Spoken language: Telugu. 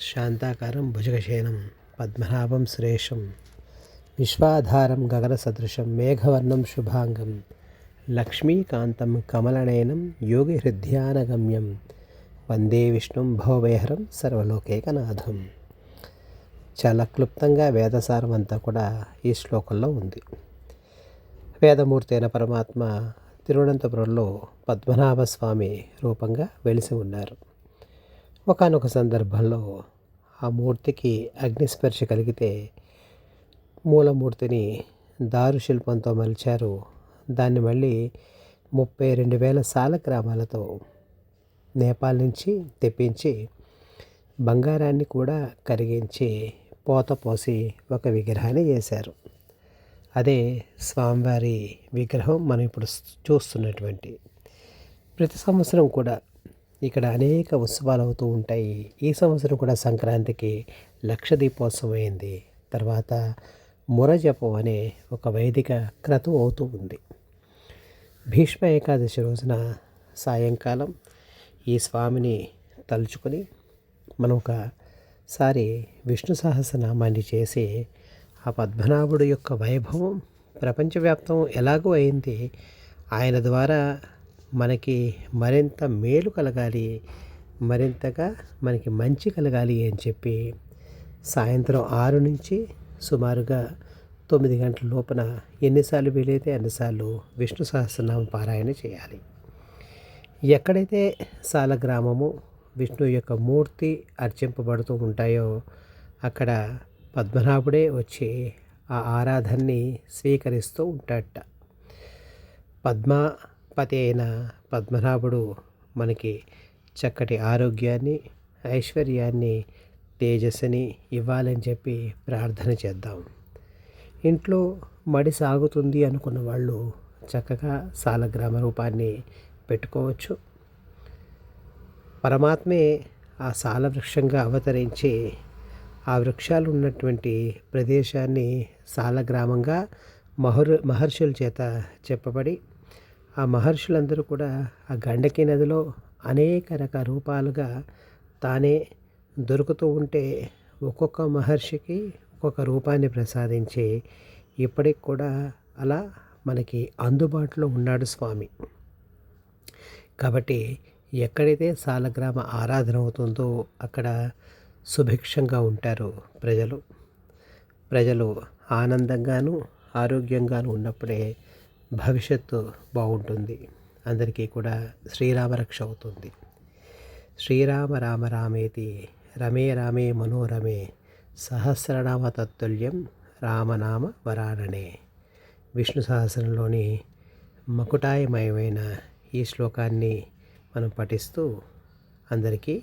శాంతాకారం భుజగశయనం పద్మనాభం శ్రేషం విశ్వాధారం గగనసదృశం మేఘవర్ణం శుభాంగం లక్ష్మీకాంతం కమలనయనం యోగి హృద్యానగమ్యం వందే విష్ణుం భవవేహరం సర్వలోకేకనాథం. చాలా క్లుప్తంగా వేదసారం అంతా కూడా ఈ శ్లోకంలో ఉంది. వేదమూర్తి అయిన పరమాత్మ తిరువనంతపురంలో పద్మనాభ స్వామి రూపంగా వెలిసి ఉన్నారు. ఒకానొక సందర్భంలో ఆ మూర్తికి అగ్నిస్పర్శ కలిగితే మూలమూర్తిని దారు శిల్పంతో మలిచారు. దాన్ని మళ్ళీ ముప్పై రెండు వేల సాల గ్రామాలతో నేపాల్ నుంచి తెప్పించి బంగారాన్ని కూడా కరిగించి పోత పోసి ఒక విగ్రహాన్ని చేశారు. అదే స్వామివారి విగ్రహం మనం ఇప్పుడు చూస్తున్నటువంటి ప్రతి సంవత్సరం కూడా ఇక్కడ అనేక ఉత్సవాలు అవుతూ ఉంటాయి. ఈ సంవత్సరం కూడా సంక్రాంతికి లక్ష దీపోత్సవం అయింది. తర్వాత మురజపం అనే ఒక వైదిక క్రతువు అవుతూ ఉంది. భీష్మ ఏకాదశి రోజున సాయంకాలం ఈ స్వామిని తలుచుకొని మనం ఒకసారి విష్ణు సహస్రనామాన్ని చేసి ఆ పద్మనాభుడు యొక్క వైభవం ప్రపంచవ్యాప్తం ఎలాగూ అయింది. ఆయన ద్వారా మనకి మరింత మేలు కలగాలి మరింతగా మనకి మంచి కలగాలి అని చెప్పి సాయంత్రం ఆరు నుంచి సుమారుగా తొమ్మిది గంటల లోపల ఎన్నిసార్లు వీలైతే అన్నిసార్లు విష్ణు సహస్రనామ పారాయణ చేయాలి. ఎక్కడైతే సాలగ్రామము విష్ణు యొక్క మూర్తి అర్చింపబడుతూ ఉంటాయో అక్కడ పద్మనాభుడే వచ్చి ఆ ఆరాధనని స్వీకరిస్తూ ఉంటాడట. పద్మ పతి అయిన పద్మనాభుడు మనకి చక్కటి ఆరోగ్యాన్ని ఐశ్వర్యాన్ని తేజస్సుని ఇవ్వాలని చెప్పి ప్రార్థన చేద్దాం. ఇంట్లో మడి సాగుతుంది అనుకున్న వాళ్ళు చక్కగా సాలగ్రామ రూపాన్ని పెట్టుకోవచ్చు. పరమాత్మే ఆ సాల వృక్షంగా అవతరించి ఆ వృక్షాలు ఉన్నటువంటి ప్రదేశాన్ని సాలగ్రామంగా మహర్ మహర్షుల చేత చెప్పబడి ఆ మహర్షులందరూ కూడా ఆ గండకి నదిలో అనేక రక రూపాలుగా తానే దొరుకుతూ ఉంటే ఒక్కొక్క మహర్షికి ఒక్కొక్క రూపాన్ని ప్రసాదించి ఇప్పటికి కూడా అలా మనకి అందుబాటులో ఉన్నాడు స్వామి. కాబట్టి ఎక్కడైతే సాలగ్రామ ఆరాధన అవుతుందో అక్కడ సుభిక్షంగా ఉంటారు ప్రజలు. ప్రజలు ఆనందంగాను ఆరోగ్యంగాను ఉన్నప్పుడే భవిష్యత్తు బాగుంటుంది. అందరికీ కూడా శ్రీరామరక్ష అవుతుంది. శ్రీరామ రామ రామేతి రమే రామే మనోరమే సహస్రనామ తత్తుల్యం రామనామ వరాననే. విష్ణు సహస్రంలోని మకుటాయమయమైన ఈ శ్లోకాన్ని మనం పఠిస్తూ అందరికీ